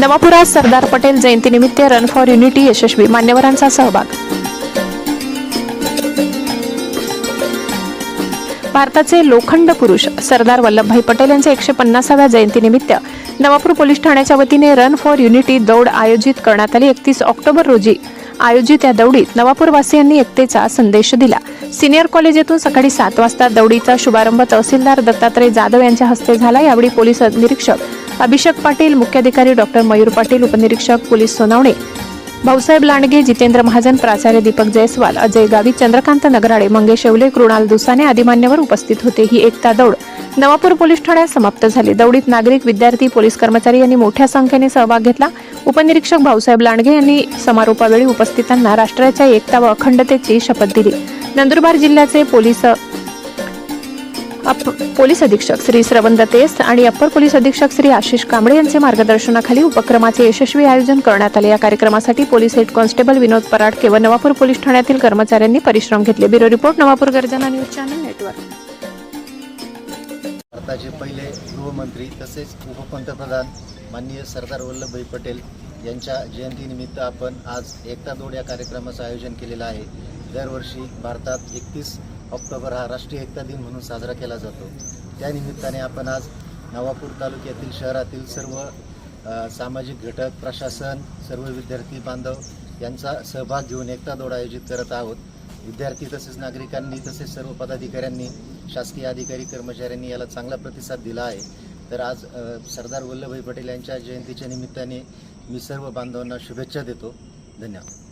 नवापुरात सरदार पटेल जयंतीनिमित्त run for unity यशस्वी मान्यवरांचा सहभाग. भारताचे लोखंड पुरुष सरदार वल्लभभाई पटेल यांच्या एकशे पन्नासाव्या जयंतीनिमित्त नवापूर पोलीस ठाण्याच्या वतीने रन फॉर युनिटी दौड आयोजित करण्यात आली. एकतीस ऑक्टोबर रोजी आयोजित या दौडीत नवापूरवासियांनी एकतेचा संदेश दिला. सिनियर कॉलेज येथून सकाळी सात वाजता दौडीचा शुभारंभ तहसीलदार दत्तात्रय जाधव यांच्या हस्ते झाला. यावेळी पोलीस निरीक्षक अभिषेक पाटील मुख्याधिकारी डॉक्टर मयूर पाटील उपनिरीक्षक पोलीस सोनावणे. भाऊसाहेब लांडगे जितेंद्र महाजन प्राचार्य दीपक जयस्वाल अजय गावी चंद्रकांत नगराळे मंगेश येवले कृणाल दुसाने आदी मान्यवर उपस्थित होते. ही एकता दौड नवापूर पोलीस ठाण्यात समाप्त झाली. दौडीत नागरिक विद्यार्थी पोलीस कर्मचारी यांनी मोठ्या संख्येने सहभाग घेतला. उपनिरीक्षक भाऊसाहेब लांडगे यांनी समारोपावेळी उपस्थितांना राष्ट्राच्या एकता व अखंडतेची शपथ दिली. नंदुरबार जिल्ह्याचे पोलीस पोलीस अधीक्षक श्री श्रवण दतेस आणि अप्पर पोलीस अधीक्षक श्री आशिष कांबळे यांचे मार्गदर्शनाखाली उपक्रमाचे यशस्वी आयोजन करण्यात आले. या कार्यक्रमासाठी police head constable Vinod Paradke व नवापूर पोलीस ठाण्यातील कर्मचाऱ्यांनी परिश्रम घेतले. ब्युरो रिपोर्ट नवापूर गर्जना न्यूज चॅनल नेटवर्क. भारताचे पहिले गृहमंत्री तसेच उपपंतप्रधान माननीय सरदार वल्लभभाई पटेल यांच्या जयंतीनिमित्त आपण आज एकता दौड या कार्यक्रमाचं आयोजन केलेलं आहे. दरवर्षी भारतात एकतीस ऑक्टोबर हा राष्ट्रीय एकता दिन म्हणून साजरा केला जातो. त्यानिमित्ताने आपण आज नवापूर तालुक्यातील शहरातील सर्व सामाजिक घटक प्रशासन सर्व विद्यार्थी बांधव यांचा सहभाग घेऊन एकता दौड आयोजित करत आहोत. विद्यार्थी तसेच नागरिकांनी तसेच सर्व पदाधिकाऱ्यांनी शासकीय अधिकारी कर्मचाऱ्यांनी याला चांगला प्रतिसाद दिला आहे. तर आज सरदार वल्लभभाई पटेल यांच्या जयंतीच्या निमित्ताने मी सर्व बांधवांना शुभेच्छा देतो. धन्यवाद.